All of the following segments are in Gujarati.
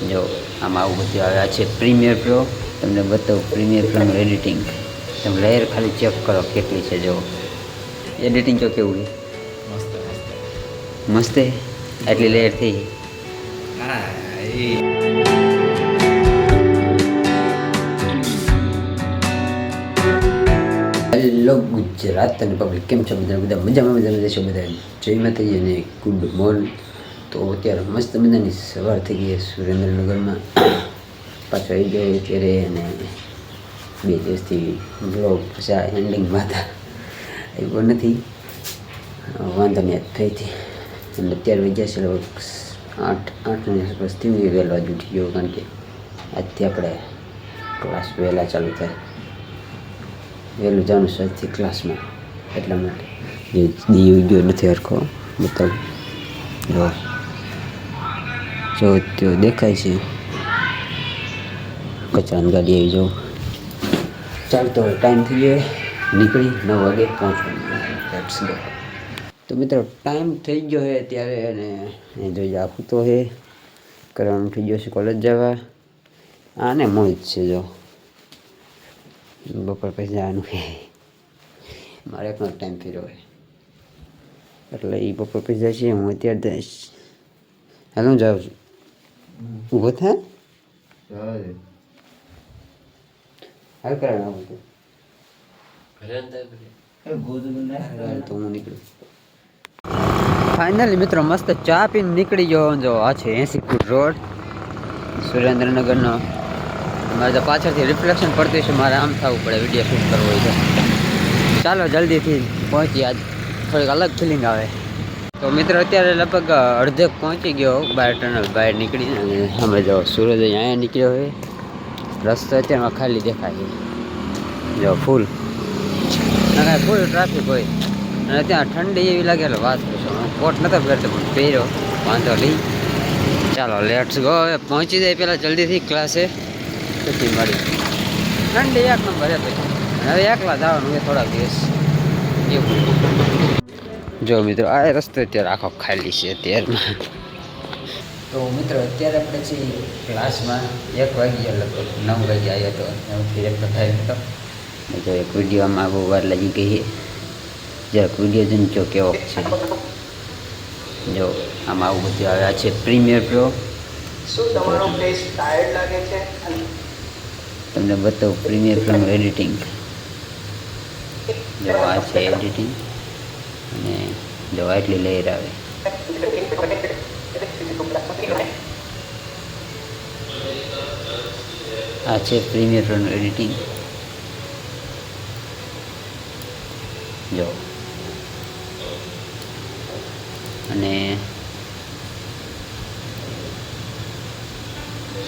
જો આમાં આવું બધું આવે. આ છે પ્રીમિયર પ્રો. તમને બતાવું પ્રીમિયર પ્રોનું એડિટિંગ તમે લેયર ખાલી ચેક કરો કેટલી છે જો એડિટિંગ જો કેવું મસ્ત એટલી લેયર થઈ હેલો ગુજરાત અને પબ્લિક કેમ છો બધા? બધા મજામાં મજામાં? જશો બધા જય માતાજી અને ગુડ મોર્નિંગ તો અત્યારે મસ્ત મજાની સવાર થઈ ગઈ છે. સુરેન્દ્રનગરમાં પાછો આવી ગયો અત્યારે અને બે દિવસથી બ્લોગ પછી એન્ડિંગમાં હતા. આવ્યો નથી. વાંધો નહીં થઈ હતી. અને અત્યારે વાગ્યા છે લગભગ આઠ આઠ આસપાસ થયું એ વહેલો જ ઉઠી ગયો કારણ કે આજથી આપણે ક્લાસ વહેલા ચાલુ થાય. વહેલું જવાનું સાથી ક્લાસમાં એટલા માટે. દીવ ગયો નથી હરખો બતાવું જો તો દેખાય છે. કચાન ગાડી આવી જાઉં. ચાલતો હોય, ટાઈમ થઈ ગયો. નીકળી નવ વાગે પહોંચવાનું તો મિત્રો, ટાઈમ થઈ ગયો છે ત્યારે અને એ જોઈ આખું તો હે. કરવાનું થઈ ગયો છે કોલેજ જવા. આને મોજ છે જો. બપોર પછી જવાનું છે મારે એકનો ટાઈમ ફેર્યો હોય એટલે એ બપોર પછી જાય છે, હું અત્યારે જઈશ. હાલ, હું જાઉં છું. ઊભો થાય હાલ કરે આવું તો. હાલ તો હું નીકળું. ફાઇનલી મિત્રો મસ્ત ચા પીને નીકળી ગયો જો આ છે એસી ફૂટ રોડ. સુરેન્દ્રનગરનો. મારે તો પાછળથી રિફ્લેક્શન પડતું છે મારે આમ થવું પડે વીડિયો શૂટ કરવો હોય તો. ચાલો જલ્દીથી પહોંચી આજ. થોડીક અલગ ફિલિંગ આવે. તો મિત્રો, અત્યારે લગભગ અડધેક પહોંચી ગયો બાર ટનલ બહાર નીકળીને અને અમે જો સૂરજ અહીંયા નીકળ્યો હોય. રસ્તો અત્યારમાં ખાલી દેખાય જો ફૂલ. અને ફૂલ ટ્રાફિક હોય. અને ત્યાં ઠંડી એવી લાગે એટલે વાત કરશો કોટ નતો પહેરતો, પણ પહેર્યો. વાંધો નહીં. ચાલો લેટ્સ ગો હવે પહોંચી જાય પહેલાં જલ્દીથી ક્લાસે પછી મળી ઠંડી એક નંબર હવે એકલા જવાનું થોડા દિવસ. એવું. જો મિત્રો આ રસ્તો અત્યારે આખો ખાલી છે અત્યારમાં. તો મિત્રો અત્યારે આપણે છીએ ક્લાસમાં એક વાગ્યા લગભગ નવ વાગે આવ્યો હતો નવથી એક થાય હતો. જો એક વિડીયોમાં બહુ વાર લાગી ગઈ છે. જરાક વીડિયો જોઈને જો કેવો છે. જો આમાં આવું બધું આવ્યા આ છે. Premiere Pro. શું તમારો ફેસ ટાયર્ડ લાગે છે? તમને બતાવું પ્રીમિયર પ્રોનું એડિટિંગ જો આ છે એડિટિંગ અને જો એટલી લેયર આવે. આ છે પ્રીમિયર પ્રોનું એડિટિંગ. જો. અને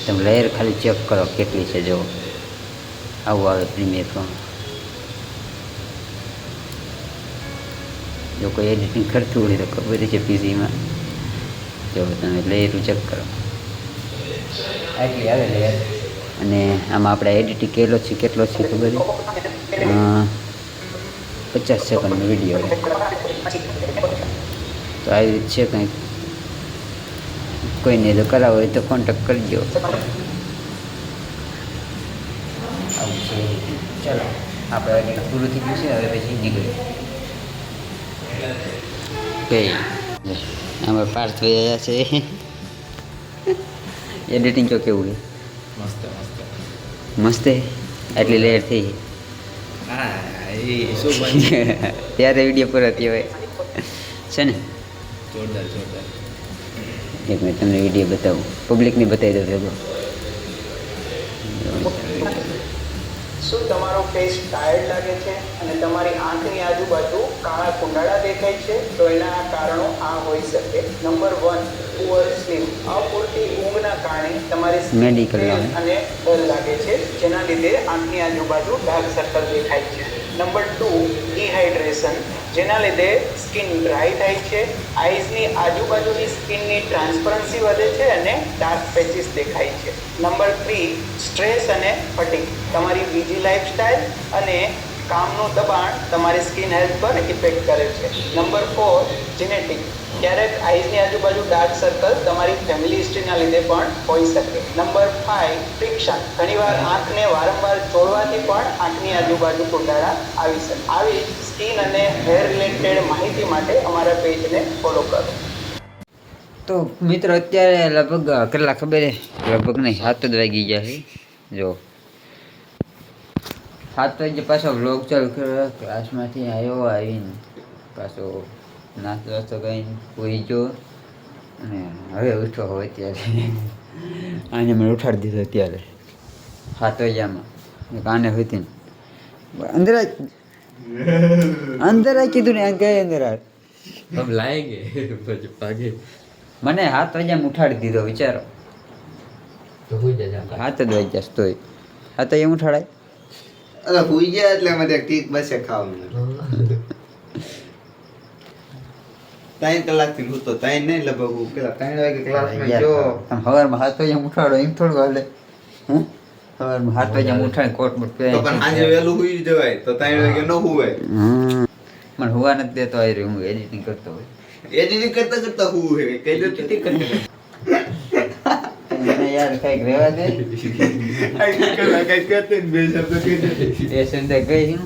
તમે લેયર ખાલી ચેક કરો કેટલી છે, જો. આવું આવે પ્રીમિયર પ્રો જો કોઈ એડિટિંગ કરતું હોય તો ખબર છે પીસીમાં જો તમે લેયર ચેક કરો. અને આમાં આપણે એડિટિંગ કેટલો છે કેટલો છે ખબર પચાસ સેકન્ડનો વીડિયો તો આવી રીત છે કંઈક. કોઈને તો કરાવો હોય તો કોન્ટેક્ટ કરજો. આવું આપણે પૂરું થઈ ગયું છે, હવે પછી નીકળીએ. કે આમાં પાર્થ થયા છે. એડિટિંગ તો કેવું છે? મસ્ત મસ્ત. મસ્ત? આટલી લેયર થઈ શું ત્યારે વીડિયો પૂરો થયો હોય. છે ને? જોરદાર જોરદાર. એક મિનિટ તમને વીડિયો બતાવું. પબ્લિકને બતાવી દો ભેગો. શું તમારો ફેસ ટાયર્ડ લાગે છે? અને તમારી આંખની આજુબાજુ કાળા કુંડાળા દેખાય છે? તો એના કારણો આ હોઈ શકે. નંબર વન પુઅર સ્લીપ અપૂરતી ઊંઘના કારણે તમારી લાગે. અને ડલ લાગે છે જેના લીધે આંખની આજુબાજુ ડાર્ક સર્કલ દેખાય છે. નંબર ટુ ડિહાઇડ્રેશન જેના લીધે સ્કિન ડ્રાય થાય છે આઈઝની આજુબાજુની સ્કિનની ટ્રાન્સપરન્સી વધે છે અને ડાર્ક પેચીસ દેખાય છે. નંબર થ્રી સ્ટ્રેસ અને ફટિંગ તમારી બીજી લાઈફસ્ટાઈલ અને કામનું દબાણ તમારી સ્કિન હેલ્થ પર ઇફેક્ટ કરે છે. Number four, genetic. ક્યારેક આઈઝની આજુબાજુ ડાર્ક સર્કલ તમારી ફેમિલી હિસ્ટ્રીના લીધે પણ હોઈ શકે. Number five friction. ઘણીવાર આંખને વારંવાર ચોળવાથી પણ આંખની આજુબાજુ કુંડાળા આવી શકે. આવી સ્કિન અને હેર રિલેટેડ માહિતી માટે અમારા પેજને ફોલો કરો. તો મિત્રો, અત્યારે લગભગ કેટલા ખબર છે? લગભગ નહીં, સાત જ વાગી ગયા છે. જો સાત વાગે પાછો વ્લોગ ચાલુ કર્યો ક્લાસમાંથી આવ્યો આવીને. પાછો નાસ્તો વાસ્તો કરીને પૂરી ગયો અને હવે ઉઠો હોય ત્યારે આને મેં ઉઠાડી દીધો ત્યારે સાત વાગ્યામાં. કાને હતી અંદર અંદર આ કીધું ને કઈ અંદર હમ લાગે ભાગે. મને હાથ વાગ્યા ઉઠાડી દીધો વિચારો. હાથ જ વાગ્યા તોય. હા તો એમ ઉઠાડાય. અરે હુઈ ગયા એટલે અમારે ટીક બસે ખાવાનું. ત્રણ કલાકથી હું તો ત્રણ નહીં લગભગ હું પેલા ત્રણ વાગે ક્લાસમાં જો સવારમાં હાથ વાગ્યા ઉઠાડો એમ થોડું હાલે. હે સવારમાં હાથ વાગ્યા ઉઠાડી કોટ બટ પહેરે પણ આજે વહેલું હુઈ જવાય તો ત્રણ વાગે ન હુવે. મને હુવા નથી દેતો આ રહ્યો હું એડિટિંગ કરતો હોય. એડિટિંગ કરતા કરતા હું કઈ દો ટીક કરતા યાર કંઈક રહેવા દે. ને દે એ સંધ્યા ગઈ હું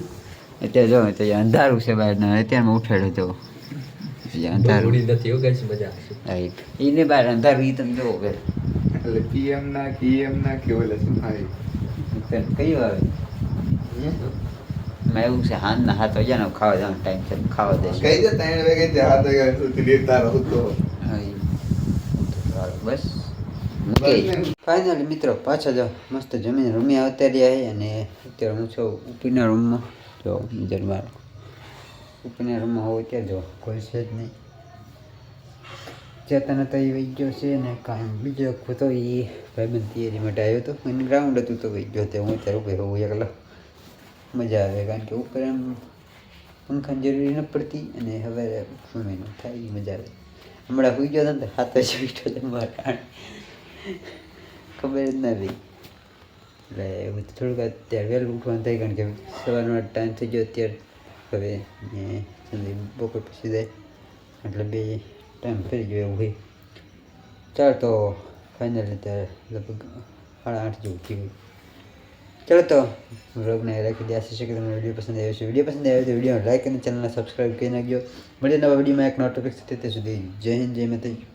અત્યારે જો અત્યારે અંધારું છે બહાર ને અત્યારમાં ઉઠાડ્યો તો. અત્યારે અંધારું. નથી એવું મજા એને બહાર અંધારું ઈ તમે જોવો પેલા. એટલે પીએમ ના પીએમ ના કે ઓલા શું થાય? કયું આવે? મેં એવું છે હાથના હાથ વાગ્યા ખાવા જવાનો ટાઈમ છે ખાવા દેશે કઈ દે ત્રણ વાગે હાથ વાગે સુધી લેતા રહું તો. બસ. બસ. ફાઇનલી મિત્રો, પાછા જાઓ મસ્ત જમીન રમી અત્યારે આવી અને અત્યારે હું છું ઉપરના રૂમમાં જો નજર મારો ઉપરના રૂમમાં હોઉં ત્યાં જો કોઈ છે જ નહીં. ચેતન હતો એ વહી ગયો છે ને કાંઈ બીજો હતો એ ભાઈબંધ તૈયારી માટે આવ્યો હતો. અને ગ્રાઉન્ડ હતું તો વહી ગયો તે. હું અત્યારે ઉભે હોઉં એકલો. મજા આવે કારણ કે ઉપર એમ પંખાની જરૂરી ન પડતી અને હવે સ્વિમિંગ થાય એ મજા આવે. હમણાં હોઈ ગયો હતો ને હાથ જ છે મારા ખબર જ નથી એટલે એવું તો થોડુંક અત્યારે વહેલું ઉઠવાનું થાય કારણ કે સવારનો ટાઈમ થઈ ગયો અત્યારે. હવે ને બપોર પછી જાય. એટલે બે ટાઈમ ફરી ગયો એવું હોય. ચાલ તો ફાઇનલ અત્યારે લગભગ સાડા આઠ જેવું થયું. ચલો તો વ્લોગને રાખી દે. આશી છે કે તમને વીડિયો પસંદ આવ્યો છે વીડિયો પસંદ આવ્યો તો વીડિયો લાઈક અને ચેનલને સબસ્ક્રાઈબ કરી નાખજો. મળીએ નવા વિડીયોમાં એક નવા ટોપિક સાથે. ત્યાં સુધી જય હિન્દ, જય માતાજી.